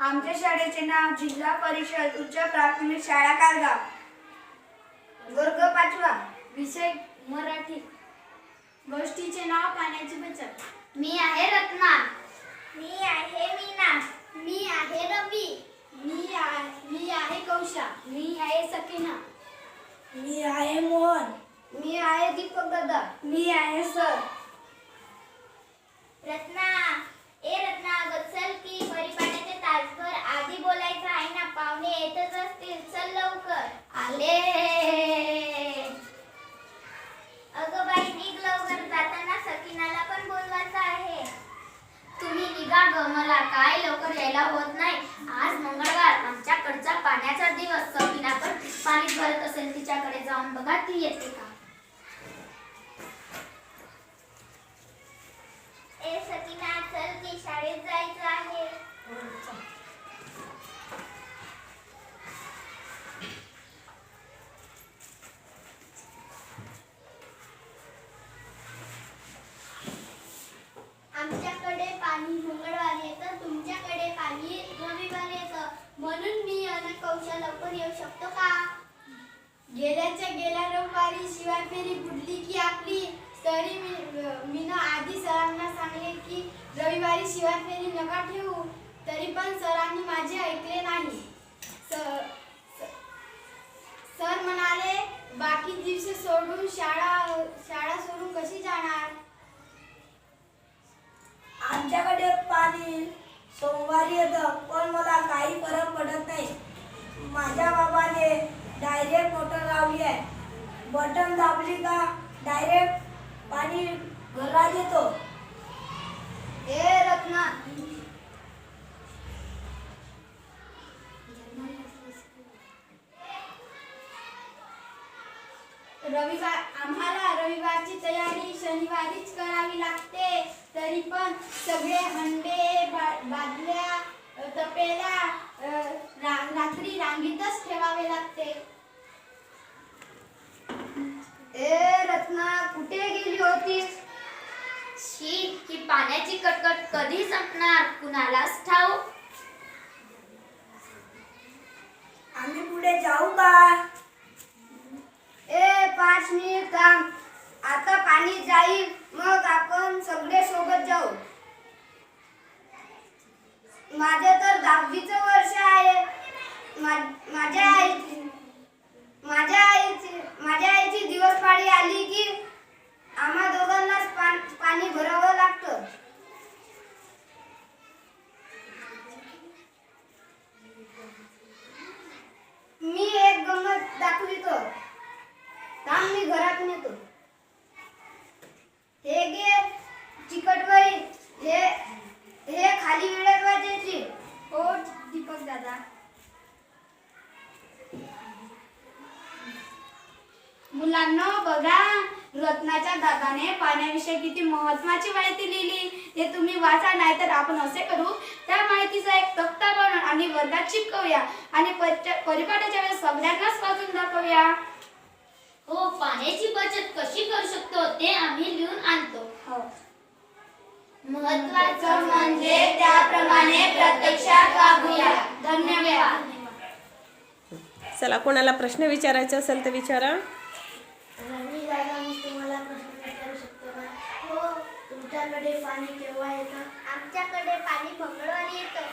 आमच्या शाळेचे नाव जिल्हा परिषद उच्च प्राथमिक शाळा कारगाव वर्ग पाचवा. विषय मराठी. गोष्टीचे नाव पाण्याची बचत. मी आहे रत्ना. मी आहे मीना. मी आहे रवी. मी आहे मी आहे कौशा. मी आहे सकीना. मी आहे मोहन. मी आहे दीपक दादा मी आहे सर. रत्ना. ए रत्ना गचल की. ग मला काय लवकर यायला होत नाही. आज मंगळवार आमच्याकडचा पाण्याचा दिवस. सकीना पण पाणी भरत असेल तिच्याकडे जाऊन बघा ती येते का? ए सकीना चल की शाळेत जायचं आहे आमच्याकडे पाणी मंगळवारी येतं तुमच्याकडे पाणी रविवारी येतं म्हणून मी लवकर येऊ शकतो का? गेल्याच्या गेल्या रविवारी शिवाय फेरी बुडली की आपली तरी मी मीनं आधी सरांना सांगले की रविवारी शिवाय फेरी नका ठेवू तरी पण सरांनी माझे ऐकले नाही. सर म्हणाले बाकी दिवशी सोडून शाळा शाळा सोडून कशी जाणार? आमच्याकडे पाणी सोमवारी येतं पण मला काही फरक पडत नाही. माझ्या बाबाने डायरेक्ट मोटर लावली आहे बटन दाबली का डायरेक्ट पाणी घरात येतो. ए रत्ना रविवार आम्हाला रविवारची तयारी शनिवारीच करावी लागते. तरी पण सगळे हंडे बादल्या अ, रांग रात्री रांगीतच ठेवावे लागते. ए रत्ना कुठे गेली होतीस? शी ही पाण्याची कटकट कधी संपणार? कुणालाच ठाऊक. आम्ही पुढे जाऊ का? ए पाच मिनिट थांब. आता पाणी जाईल मग आपण सगळे सोबत जाऊ. माझं तर दहावीचं वर्ष आहे मा- माझ्या आईची माझ्या आईची माझ्या आईची दिवस पाळी आली की आम्हा दोघांनाच पा- पाणी भरावं लागतं मी एक गंमत दाखवितो थांब मी घरातून येतो हे घे चिकटवई हे हे खाली वेळेत वाजायची हो दीपक दादा. मुलांना बघा रत्नाच्या दादाने पाण्याविषयी किती महत्वाची माहिती लिहिली. ते तुम्ही वाचा नाहीतर आपण असे करू. त्या माहितीचा एक तक्ता बनवून आणि वर्गात चिपकवूया. आणि परिपाठाच्या वेळेस सगळ्यांनाच वाचून दाखवूया. हो पाण्याची बचत कशी करू शकतो ते आम्ही लिहून आणतो. हो. महत्वाचं म्हणजे त्याप्रमाणे प्रत्यक्षात वागूया धन्यवाद चला कोणाला प्रश्न विचारायचा असेल तर विचारा. दादा तुम्हाला का? हो तुमच्याकडे पाणी केव्हा येतं? आमच्याकडे पाणी मंगळवारी येतं.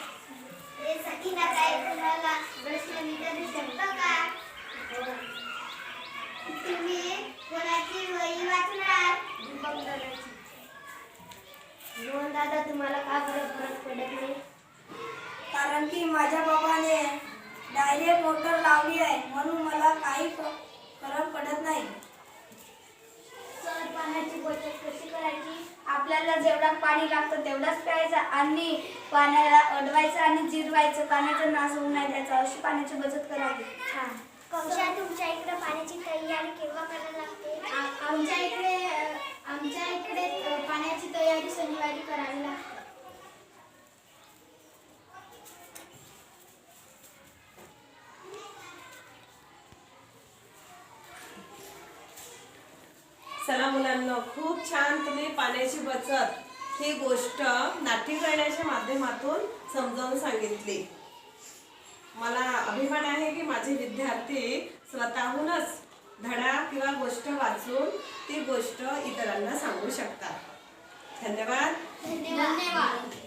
हे सखीना काय तुम्हाला प्रश्न विचारू शकतो का? हो. तुम्ही कोणाची वही वाचणार? मोहन दादा तुम्हाला का बरं फरक पडत नाही? कारण की माझ्या बाबाने डायरेक्ट मोटर लावली आहे म्हणून मला काही फरक पडत नाही. सर पाण्याची बचत कशी करायची? आपल्याला जेवढा पाणी लागतं तेवढाच प्यायचं आणि पाण्याला अडवायचं आणि जिरवायचं. पाण्याचा नाश होऊ नाही द्यायचा अशी पाण्याची बचत करावी. छान. कौशा तुमच्या इकडे पाण्याची तयारी केव्हा करायला लागते? आमच्या इकडे आमच्या इकडे पाण्याची तयारी शनिवारी करावी लागते चला मुलांना खूप छान तुम्ही पाण्याची बचत ही गोष्ट नाट्य करण्याच्या माध्यमातून समजावून सांगितली. मला अभिमान आहे की माझे विद्यार्थी स्वतःहूनच धडा किंवा गोष्ट वाचून ती गोष्ट इतरांना सांगू शकतात. धन्यवाद. धन्यवाद.